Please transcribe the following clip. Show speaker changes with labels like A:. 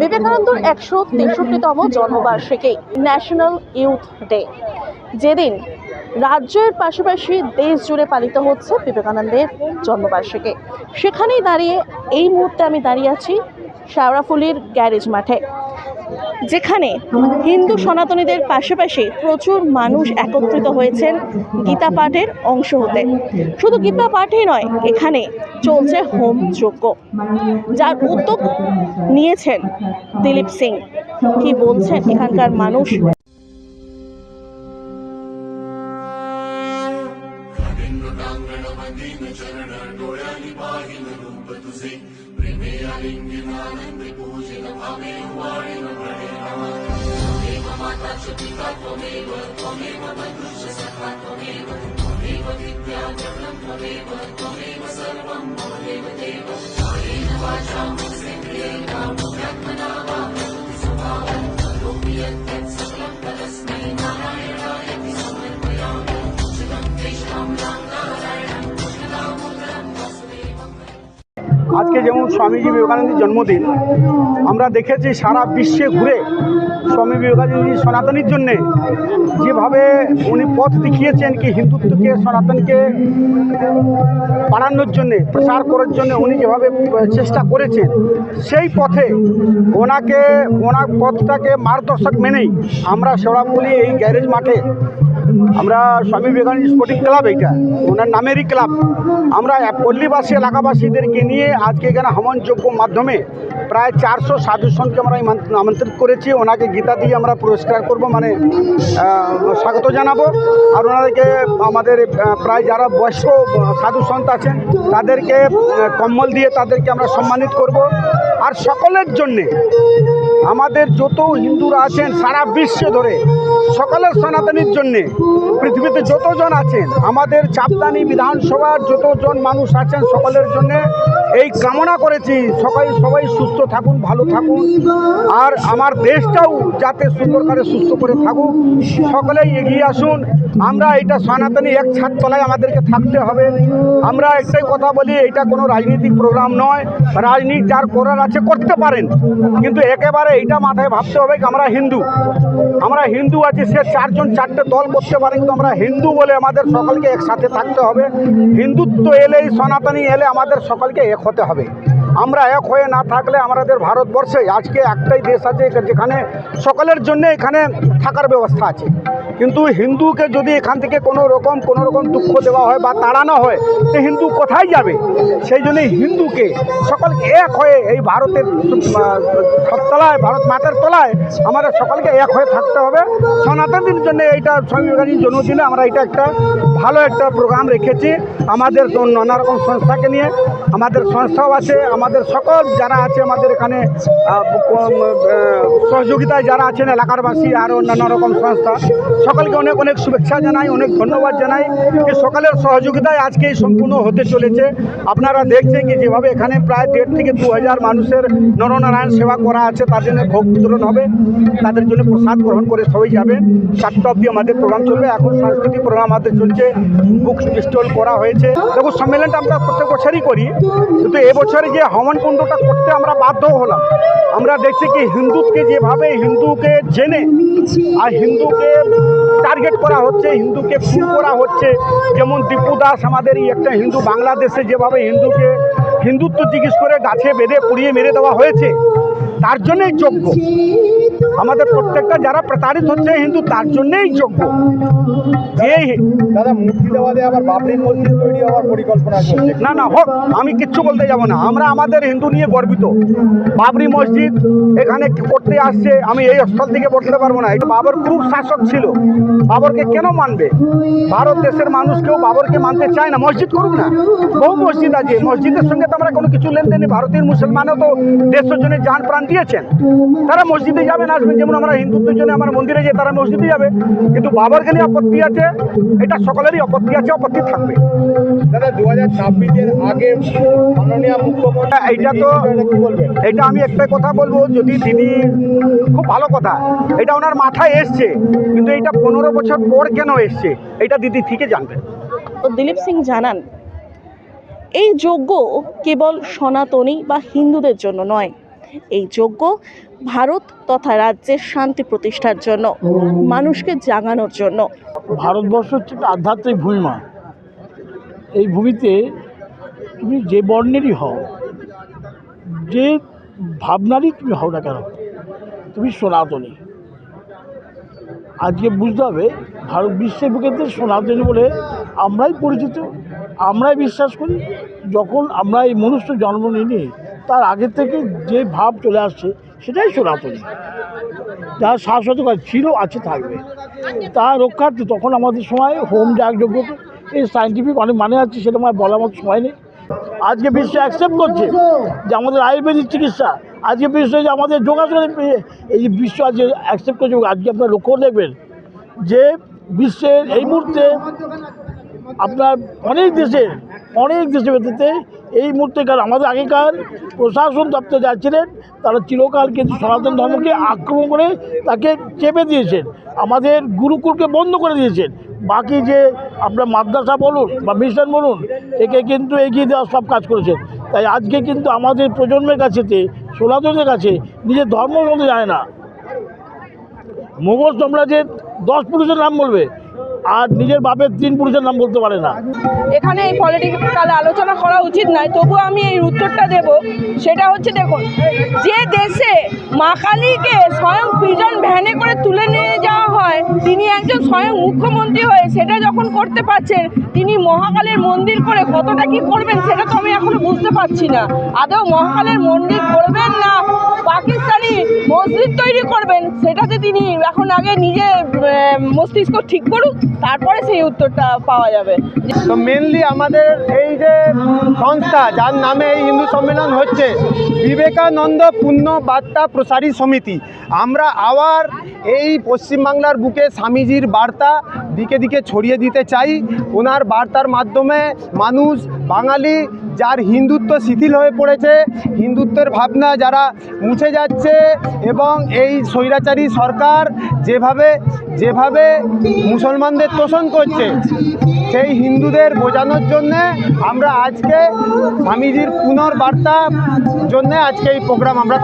A: বিবেকানন্দর একশো তেষট্টিতম জন্মবার্ষিকী national youth day যেদিন রাজ্যের পাশাপাশি দেশ জুড়ে পালিত হচ্ছে বিবেকানন্দের জন্মবার্ষিকী। সেখানেই দাঁড়িয়ে এই মুহূর্তে আমি দাঁড়িয়ে আছি, শাওরাফুলির গ্যারেজ মাঠে। যেখানে হিন্দু সনাতনীদের পাশাপাশি প্রচুর মানুষ একত্রিত হয়েছেন গীতা পাঠের অংশ হতে। শুধু গীতা পাঠই নয়, এখানে চলছে হোম যজ্ঞ, যার উদ্যোগ নিয়েছেন দিলীপ সিং। কি বলছেন এখানকার মানুষ? मे आलिङ्गिनानन्दपूजितम् अमेवाणि नमणे नमः त्वमेव माता च पिता त्वमेव त्वमेव मनुष्य सखा त्वमेव त्वमेव विद्या जगम् त्वमेव त्वमेव सर्वम् मम देव देव कायेन वाचा मनसि क्रियेण
B: আজকে যেমন স্বামীজি বিবেকানন্দের জন্মদিন, আমরা দেখেছি সারা বিশ্বে ঘুরে স্বামী বিবেকানন্দজি সনাতনীর জন্যে যেভাবে উনি পথ দেখিয়েছেন কি হিন্দুত্বকে, সনাতনকে বাড়ানোর জন্যে, প্রসার করার জন্য উনি যেভাবে চেষ্টা করেছেন, সেই পথে ওনাকে, ওনার পথটাকে মার্গদর্শক মেনেই আমরা শেওড়াপুলি এই গ্যারেজ মাঠে আমরা স্বামী বিবেকানন্দ স্পোর্টিং ক্লাব এইটা, ওনার নামেরই ক্লাব। আমরা পল্লীবাসী এলাকাবাসীদেরকে নিয়ে আজকে এখানে হমনযোগ্য মাধ্যমে প্রায় চারশো সাধু সন্তকে আমরা আমন্ত- আমন্ত্রিত করেছি। ওনাকে গীতা দিয়ে আমরা পুরস্কার করব মানে স্বাগত জানাব। আর ওনাদেরকে আমাদের প্রায় যারা বয়স্ক সাধু সন্ত আছেন, তাদেরকে কম্বল দিয়ে তাদেরকে আমরা সম্মানিত করব। আর সকলের জন্যে আমাদের যত হিন্দুরা আছেন সারা বিশ্ব ধরে, সকলের সনাতনীর জন্যে, পৃথিবীতে যতজন আছেন, আমাদের চাপদানি বিধানসভার যতজন মানুষ আছেন সকলের জন্যে এই কামনা করেছি, সবাই সবাই সুস্থ থাকুন, ভালো থাকুন। আর আমার দেশটাও যাতে সুন্দর করে সুস্থ করে থাকুক, সকলেই এগিয়ে আসুন। আমরা এটা সনাতনী এক ছাদ তলায় আমাদেরকে থাকতে হবে। আমরা একটাই কথা বলি, এটা কোনো রাজনৈতিক প্রোগ্রাম নয়। রাজনীতি যার করার আছে, করতে পারেন। কিন্তু একেবারে এইটা মাথায় ভাবতে হবে আমরা হিন্দু। আমরা হিন্দু আছি, সে চারজন চারটে দল করতে পারে, কিন্তু আমরা হিন্দু বলে আমাদের সকলকে একসাথে থাকতে হবে। হিন্দুত্ব এলেই সনাতনী এলে আমাদের সকলকে এক হতে হবে। আমরা এক হয়ে না থাকলে আমাদের ভারতবর্ষে আজকে একটাই দেশ আছে যেখানে সকলের জন্য এখানে থাকার ব্যবস্থা আছে। কিন্তু হিন্দুকে যদি এখান থেকে কোনো রকম কোনো রকম দুঃখ দেওয়া হয় বা তাড়ানো হয় তো হিন্দু কোথায় যাবে? সেই জন্যই হিন্দুকে সকলকে এক হয়ে এই ভারতের তলায় ভারত মাতার তলায় আমাদের সকলকে এক হয়ে থাকতে হবে। সনাতনীর জন্য এইটা স্বামী বিবেকানন্দের জন্মদিনে আমরা এটা একটা ভালো একটা প্রোগ্রাম রেখেছি। আমাদের নানা রকম সংস্থাকে নিয়ে আমাদের সংস্থাও আছে আমাদের সকল যারা আছে আমাদের এখানে সহযোগিতায় যারা আছেন এলাকারবাসী আর অন্যান্য রকম সংস্থা, সকলকে অনেক অনেক শুভেচ্ছা জানাই, অনেক ধন্যবাদ জানাই যে সকলের সহযোগিতায় আজকে এই সম্পূর্ণ হতে চলেছে। আপনারা দেখছেন কি যেভাবে এখানে প্রায় দেড় থেকে দু হাজার মানুষের নরনারায়ণ সেবা করা আছে, তার জন্য ভোগ বিতরণ হবে, তাদের জন্য প্রসাদ গ্রহণ করে সবাই যাবেন চারটা অবধি আমাদের প্রোগ্রাম চলবে, এখন সাংস্কৃতিক প্রোগ্রাম আমাদের চলছে, বুক স্টল করা হয়েছে। দেখুন, সম্মেলনটা আমরা প্রত্যেক বছরই করি, কিন্তু এবছরে যে হমন কুণ্ডটা করতে আমরা বাধ্য হলাম। আমরা দেখছি কি হিন্দুকে যেভাবে হিন্দুকে জেনে আর হিন্দুকে টার্গেট করা হচ্ছে, হিন্দুকে ফুল করা হচ্ছে। যেমন দীপু দাস আমাদের একটা হিন্দু বাংলাদেশে যেভাবে হিন্দুকে হিন্দুত্ব জিজ্ঞেস করে গাছে বেঁধে পুড়িয়ে মেরে দেওয়া হয়েছে, তার জন্যই যোগ্য। আমাদের প্রত্যেকটা যারা প্রতারিত হচ্ছে হিন্দু তার জন্যই যোগ্য। এই
C: দাদা মুর্শিদাবাদে আবার বাবরি মসজিদ তৈরি হওয়ার পরিকল্পনা
B: না না হোক আমি কিচ্ছু বলতে যাব না। আমরা আমাদের হিন্দু নিয়ে গর্বিত। বাবরি মসজিদ এখানে করতে আসছে আমি এই স্থল থেকে বলতে পারব না। এটা বাবর খুব শাসক ছিল। বাবরকে কেন মানবে? ভারত দেশের মানুষ কেউ বাবরকে মানতে চায় না। মসজিদ করুক না। বহু মসজিদ আছে। মসজিদের সঙ্গে তো আমরা কোনো কিছু লেনদেন। ভারতীয় মুসলমানও তো দেশের জন্য যান প্রাণ দিয়েছেন। তারা মসজিদে যাবে না আসবেন যেমন আমরা হিন্দুত্বের জন্য আমার মন্দিরে যে তারা মসজিদে যাবে কিন্তু বাবারকে নিয়ে আপত্তি আছে এটা সকলেরই আপত্তি আছে আপত্তি থাকবে।
C: দাদা দু হাজার ছাব্বিশের আগে মাননীয় মুখ্যমন্ত্রী
B: এইটা তো
C: এটা
B: এটা আমি একটাই কথা বলব যদি দিদি খুব ভালো কথা এটা ওনার মাথায় এসছে কিন্তু এটা পনেরো বছর পর কেন এসছে এটা দিদি ঠিকই জানবেন
A: তো দিলীপ সিং জানান এই যজ্ঞ কেবল সনাতনী বা হিন্দুদের জন্য নয় এই যজ্ঞ ভারত তথা রাজ্যের শান্তি প্রতিষ্ঠার জন্য, মানুষকে জাগানোর জন্য।
D: ভারতবর্ষ হচ্ছে আধ্যাত্মিক ভূমিমা। এই ভূমিতে তুমি যে বর্ণেরই হও, যে ভাবনারই তুমি হও না কেন, তুমি সনাতনী। আজকে বুঝতে হবে, ভারত বিশ্বের বুকেতে সনাতনী বলে আমরাই পরিচিত, আমরাই বিশ্বাস করি, যখন আমরা এই মনুষ্য জন্ম নিই তার আগে থেকে যে ভাব চলে আসছে, সেটাই সনাতনী। যার শাশ্বত ছিল, আছে, থাকবে। তা রক্ষার্থে তখন আমাদের সময় হোম যাগযজ্ঞ এই সাইন্টিফিক অনেক মানে আছে, সেটা আমার বলার মতো সময় নেই। আজকে বিশ্ব অ্যাকসেপ্ট করছে যে আমাদের আয়ুর্বেদিক চিকিৎসা, আজকে বিশ্ব যে আমাদের যোগাসনের এই যে বিশ্ব আজকে অ্যাকসেপ্ট করছে আজকে আপনারা লক্ষ্য দেখবেন যে বিশ্বের এই মুহূর্তে আপনার অনেক দেশে অনেক ভেতরে এই মুহূর্তেকার আমাদের আগেকার প্রশাসন দপ্তর যাচ্ছিলেন তারা চিরকাল কিন্তু সনাতন ধর্মকে আক্রমণ করে তাকে চেপে দিয়েছেন। আমাদের গুরুকুলকে বন্ধ করে দিয়েছেন। বাকি যে আপনার মাদ্রাসা বলুন বা মিশন বলুন, একে কিন্তু এগিয়ে দেওয়া সব কাজ করেছেন। তাই আজকে কিন্তু আমাদের প্রজন্মের কাছেতে সনাতনের কাছে নিজের ধর্ম বলতে যায় না। মোগল সাম্রাজ্যের দশ পুরুষের নাম বলবে। আর নিজের বাপের তিন পুরুষের নাম বলতে পারে না।
E: এখানে এই পলিটিক্যাল আলোচনা করা উচিত নয় তবু আমি এই উত্তরটা দেব। সেটা হচ্ছে দেখুন, যে দেশে মা কালীকে স্বয়ং প্রিজন ভ্যানে করে তুলে নিয়ে যাওয়া হয়, তিনি একজন স্বয়ং মুখ্যমন্ত্রী হয়ে সেটা যখন করতে পারছেন, তিনি মহাকালের মন্দির করে কতটা কি করবেন সেটা তো আমি এখনও বুঝতে পারছি না। আদৌ মহাকালের মন্দির করবেন না, পাকিস্তানি মসজিদ তৈরি করবেন, সেটাতে তিনি এখন আগে নিজে মস্তিষ্ক ঠিক করুক, তারপরে সেই উত্তরটা পাওয়া যাবে।
C: তো মেনলি আমাদের এই যে সংস্থা, যার নামে এই হিন্দু সম্মেলন হচ্ছে, বিবেকানন্দ পূর্ণ বার্তা প্রসারী সমিতি। আমরা আবার এই পশ্চিমবাংলার বুকে স্বামীজির বার্তা দিকে দিকে ছড়িয়ে দিতে চাই। ওনার বার্তার মাধ্যমে মানুষ, বাঙালি যার হিন্দুত্ব শিথিল হয়ে পড়েছে, হিন্দুত্বের ভাবনা যারা মুছে যাচ্ছে এবং এই স্বৈরাচারী সরকার যেভাবে যেভাবে মুসলমানদের তোষণ করছে, সেই হিন্দুদের বোঝানোর জন্যে আমরা আজকে স্বামীজির পুনর্বার্তা জন্যে আজকে এই প্রোগ্রাম আমরা